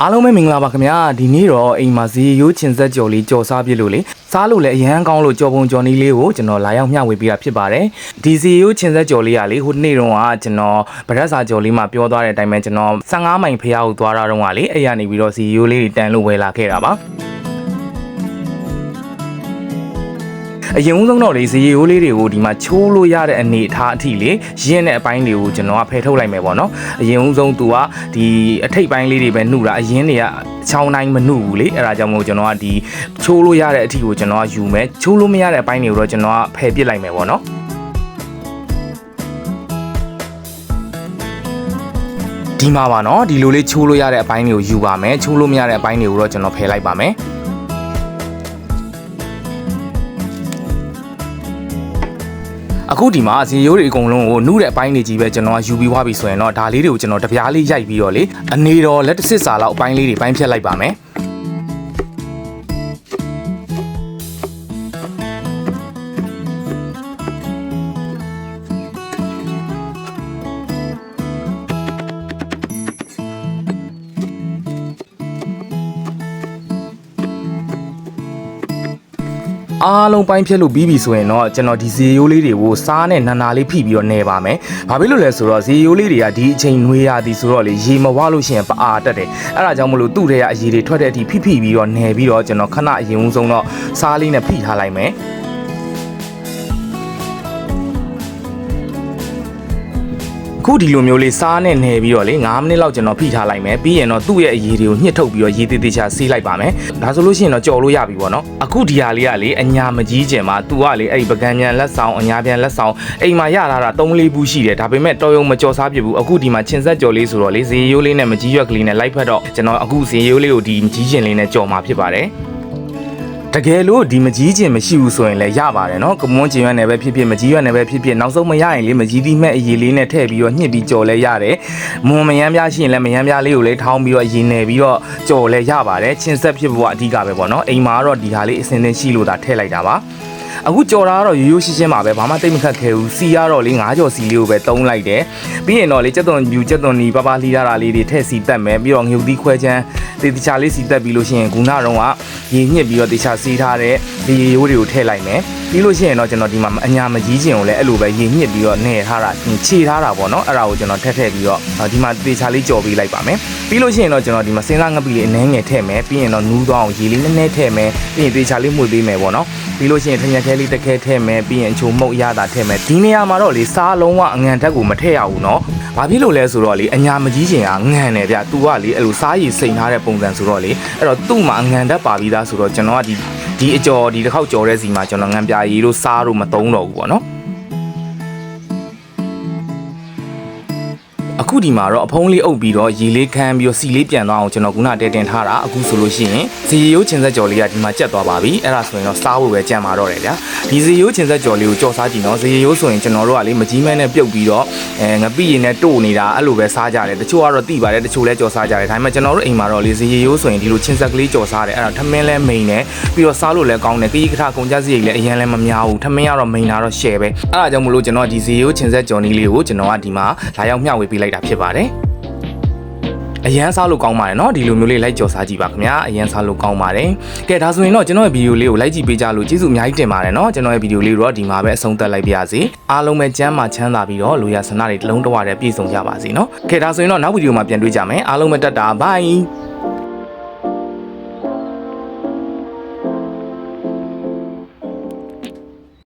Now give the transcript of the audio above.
အားလုံးပဲမင်္ဂလာပါခင်ဗျာဒီနေ့တော့အိမ်မှာဇီရိုးချင်ဆက်ကြော်လေးကြော်စားပြလို့လေစားလို့လည်းအရန်ကောင်းလို့ကြော်ပုံကြော်နီးလေးကိုကျွန်တော်လာရောက်မျှဝေပေးတာဖြစ်ပါတယ်ဒီဇီရိုးချင်ဆက်ကြော်လေးကလေဟိုနေ့တုန်းကကျွန်တော်ဗရက်စာကြော်လေးမှာပြောသွားတဲ့အတိုင်းပဲကျွန်တော်15မိုင်ဖျားကိုသွားတာတုန်းကလေအဲ့ရနေပြီးတော့ဇီရိုးလေးတွေတန်လို့ဝယ်လာခဲ့တာပါ အရင်ဦးဆုံးတော့လေဇီရိုးလေးတွေကိုဒီမှာချိုးလို့ရတဲ့အနေအထားအထိလေရင်းတဲ့အပိုင်းတွေကိုကျွန်တော်ကဖယ်ထုတ်လိုက်မယ်ပေါ့နော်အရင်ဦးဆုံးသူကဒီအထိတ်ပိုင်းလေးတွေပဲနှုတာအရင်တွေကချောင်းတိုင်းမနှုဘူးလေအဲ့ဒါကြောင့်မို့ကျွန်တော်ကဒီချိုးလို့ရတဲ့အထိကိုကျွန်တော်ကယူမယ်ချိုးလို့မရတဲ့အပိုင်းတွေကိုတော့ကျွန်တော်ကဖယ်ပစ်လိုက်မယ်ပေါ့နော်ဒီမှာပါနော်ဒီလိုလေးချိုးလို့ရတဲ့အပိုင်းတွေကိုယူပါမယ်ချိုးလို့မရတဲ့အပိုင်းတွေကိုတော့ကျွန်တော်ဖယ်လိုက်ပါမယ် အခုဒီမှာဇီရိုးတွေအကုန်လုံးကိုနှုတဲ့အပိုင်းတွေကြီးပဲကျွန်တော်ကယူပြီးွားပြီဆိုရင်တော့ဒါလေးတွေကိုကျွန်တော်တပြားလေးရိုက်ပြီးတော့လေအနေတော်လက်တစ်စစ်စာလောက်အပိုင်းလေးတွေပိုင်းဖြတ်လိုက်ပါမယ် အားလုံးပိုင်းဖြတ်လို့ပြီးပြီဆိုရင်တော့ကျွန်တော်ဒီဇီရိုးလေးတွေကိုစားနဲ့နာနာလေးဖိပြီးတော့နေပါမယ်။ဘာဖြစ်လို့လဲဆိုတော့ဇီရိုးလေးတွေကဒီအချိန်နှွေးရသည်ဆိုတော့လေရေမဝလို့ရှိရင်ပအားတက်တယ်။အဲ့ဒါကြောင့်မလို့သူ့ထဲကအရေတွေထွက်တဲ့အထိဖိဖိပြီးတော့နေပြီးတော့ကျွန်တော်ခဏအရင်ဦးဆုံးတော့စားလေးနဲ့ဖိထားလိုက်မယ်။ ခုဒီလိုမျိုးလေးစားနဲ့နေပြီးတော့လေ9မိနစ်လောက်ကျွန်တော်ဖိထားလိုက်မယ်ပြီးရင်တော့သူ့ရဲ့အရည်တွေကိုညှစ်ထုတ်ပြီးတော့ရေသေးသေးချာစီးလိုက်ပါမယ်ဒါဆိုလို့ရှိရင်တော့ကြော်လို့ရပြီပေါ့နော်အခုဒီဟာလေးကလေအညာမကြီးကျင်မှာသူကလေအဲ့ဒီပကံမြန်လက်ဆောင်အညာပြန်လက်ဆောင်အိမ်မှာရလာတာ3လေးဘူးရှိတယ်ဒါပေမဲ့တော်ရုံမကြော်စားပြဘူးအခုဒီမှာချင်ဆက်ကြော်လေးဆိုတော့လေဇေယိုးလေးနဲ့မကြီးရွက်ကလေးနဲ့လိုက်ဖက်တော့ကျွန်တော်အခုဇေယိုးလေးကိုဒီမကြီးကျင်လေးနဲ့ကြော်မှာဖြစ်ပါတယ် တကယ်လို့ဒီမကြီးကျင်မရှိဘူးဆိုရင်လည်းရပါတယ်နော်ကမွန်းကျင်ရွက်နယ်ပဲဖြစ်ဖြစ်မကြီးရွက်နယ်ပဲဖြစ်ဖြစ်နောက်ဆုံးမရရင်လေမကြီးသီးမဲ့အရည်လေးနဲ့ထည့်ပြီးတော့ညှစ်ပြီးကြော်လဲရတယ်မွန်မယမ်းပြားရှိရင်လည်းမယမ်းပြားလေးကိုလည်းထောင်းပြီးတော့ရည်နယ်ပြီးတော့ကြော်လဲရပါတယ်ချင်းဆက်ဖြစ်ဖို့ကအဓိကပဲပေါ့နော်အိမ်မှာကတော့ဒီဟာလေးအစင်းစင်းရှိလို့ဒါထည့်လိုက်တာပါ အခုကြော်တာကတော့ရိုးရိုးရှင်းရှင်းပါပဲဘာမှတိတ်မခတ်ခဲဘူးစီကတော့လေငါးကြော်စီလေးကိုပဲတုံးလိုက်တယ်ပြီးရင်တော့လေကြက်သွန်ပြူကြက်သွန်နီပပလီရတာလေးတွေထည့်စီတက်မယ်ပြီးတော့ငြုပ်သီးခွဲချမ်းတေတချာလေးစီတက်ပြီးလို့ရှိရင်ဂုဏတော့ကရေညှစ်ပြီးတော့တေချာစီးထားတဲ့ဒီရေရိုးတွေကိုထည့်လိုက်မယ်ပြီးလို့ရှိရင်တော့ကျွန်တော်ဒီမှာအညာမကြီးခြင်းကိုလည်းအဲ့လိုပဲရေညှစ်ပြီးတော့နေထားတာခြေထားတာပေါ့နော်အဲ့ဒါကိုကျွန်တော်ထည့်ထည့်ပြီးတော့ဒီမှာတေချာလေးကြော်ပေးလိုက်ပါမယ်ပြီးလို့ရှိရင်တော့ကျွန်တော်ဒီမှာစဉ်းစားငပ်ပြီးလေးအနှဲငယ်ထည့်မယ်ပြီးရင်တော့နူးသွားအောင်ရေလေးနည်းနည်းထည့်မယ်ပြီးရင်တေချာလေးမှုတ်ပေးမယ်ပေါ့နော်ပြီးလို့ရှိရင်ထညက်ခဲလေးတစ်ခဲထည့်မယ်ပြီးရင်အချိုမှုတ်ရတာထည့်မယ်ဒီနေရာမှာတော့လေစားလုံးဝအငံဓာတ်ကိုမထည့်ရဘူးနော်ဘာဖြစ်လို့လဲဆိုတော့လေအညာမကြီးခြင်းကငံတယ်ဗျသူကလေအဲ့လိုစားရည်စိန်ထားတဲ့ပုံစံဆိုတော့လေအဲ့တော့သူ့မှာအငံဓာတ်ပါပြီးသားဆိုတော့ကျွန်တော်ကဒီဒီအကျော်ဒီတစ်ခေါက်ကြော်တဲ့စီမှာကျွန်တော်ငံပြာရည်လို့စားလို့မသုံးတော့ဘူးပေါ့နော် အခုဒီမှာတော့အဖုံးလေးအုပ်ပြီးတော့ရေလေးခမ်းပြီးတော့စီလေးပြန်သွားအောင်ကျွန်တော်ခုနတဲတင်ထားတာအခုဆိုလို့ရှိရင်ဇီရိုးချင်ဆက်ကြော်လေးကဒီမှာကျက်သွားပါပြီအဲ့ဒါဆိုရင်တော့စားဖို့ပဲကြံပါတော့တယ်ဗျာဒီဇီရိုးချင်ဆက်ကြော်လေးကိုကြော်စားကြည့်နော်ဇီရိုးဆိုရင်ကျွန်တော်တို့ကလေမကြီးမဲနဲ့ပြုတ်ပြီးတော့အဲငပိရင်နဲ့တို့နေတာအဲ့လိုပဲစားကြတယ်တချို့ကတော့တိပါတယ်တချို့လည်းကြော်စားကြတယ်ဒါပေမဲ့ကျွန်တော်တို့အိမ်မှာတော့လေဇီရိုးဆိုရင်ဒီလိုချင်ဆက်ကလေးကြော်စားတယ်အဲ့ဒါထမင်းလဲမိန်တယ်ပြီးတော့စားလို့လည်းကောင်းတယ်တီးခထကုန်ကြစရိတ်လည်းအရင်လည်းမများဘူးထမင်းကတော့မိန်တာတော့ share ပဲအဲ့ဒါကြောင့်မလို့ကျွန်တော်ဒီဇီရိုးချင်ဆက်ကြော်နီးလေးကိုကျွန်တော်ကဒီမှာလာရောက်မျှဝေပေးလိုက်တာဖြစ်ပါတယ်အရန်စားလို့ကောင်းပါတယ်เนาะဒီလိုမျိုးလေးလိုက်ကြော်စားကြည့်ပါခင်ဗျာအရန်စားလို့ကောင်းပါတယ်ကဲဒါဆိုရင်တော့ကျွန်တော်ရဲ့ဗီဒီယိုလေးကိုလိုက်ကြည့်ပေးကြလို့ကျေးဇူးအများကြီးတင်ပါတယ်เนาะကျွန်တော်ရဲ့ဗီဒီယိုလေးတော့ဒီမှာပဲအဆုံးသတ်လိုက်ပါရစေအားလုံးပဲကျမ်းမာချမ်းသာပြီးတော့လူရဆန္ဒတွေတလုံးတဝတဲ့ပြည့်စုံကြပါစေเนาะကဲဒါဆိုရင်တော့နောက်ဗီဒီယိုမှာပြန်တွေ့ကြမယ်အားလုံးပဲတက်တာဘိုင်